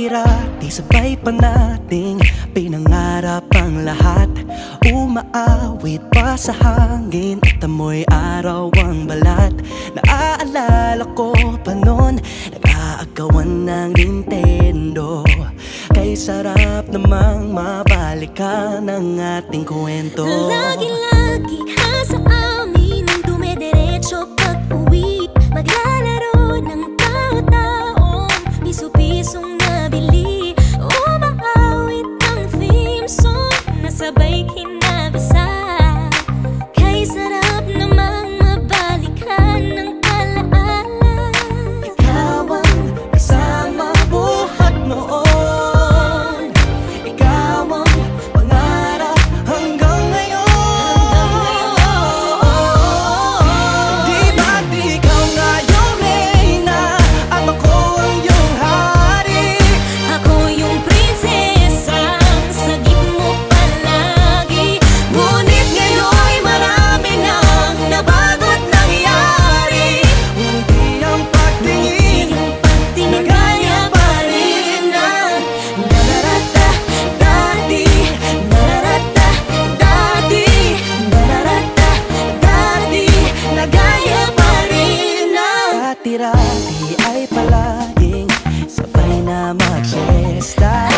Dati-rati sabay pa nating Pinangarap ang lahat. Umaawit pa sa hangin At amoy araw ang balat. Naaalala ko pa noon Nag-aagawan ng Nintendo. Kay sarap namang mabalikan ang ating kwento. Lagi-lagi ka sa amin Ang dumidiretso pag uwi Maglalaro baik never said. Stop.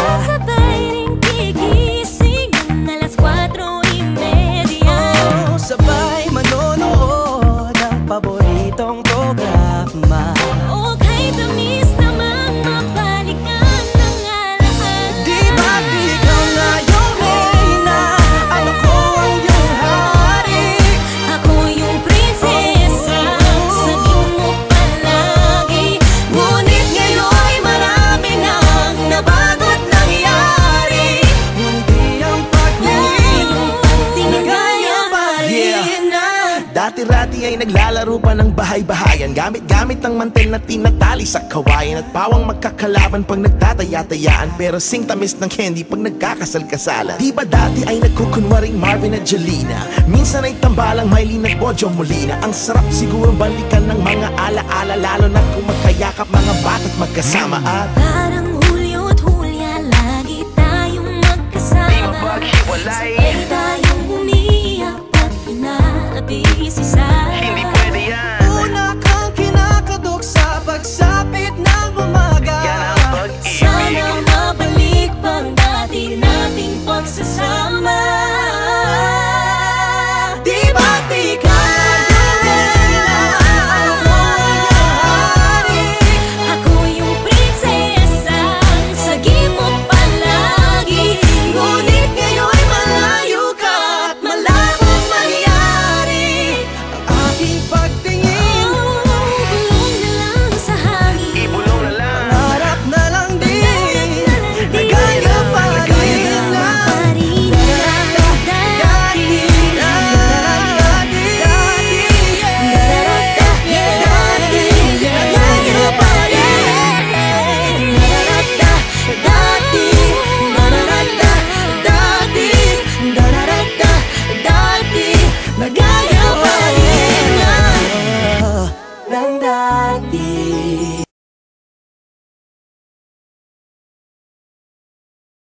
naglalaro pa ng bahay-bahayan. Gamit-gamit ng mantel na tinatali sa kawayan At pawang magkakalaban pag nagtataya-tayaan. Pero singtamis ng candy pag nagkakasal-kasalan. Di ba dati ay nagkukunwaring Marvin at Jelena? Minsan ay tambalang Mylene at Bojo Molina. Ang sarap siguro balikan ng mga alaala -ala, Lalo na kung magkayakap mga bata't magkasama. At parang Hulyo at Hulya Lagi tayong magkasama. Di ba pag hiwalay Sabay tayong umiiyak Pag inaabisi sa'yo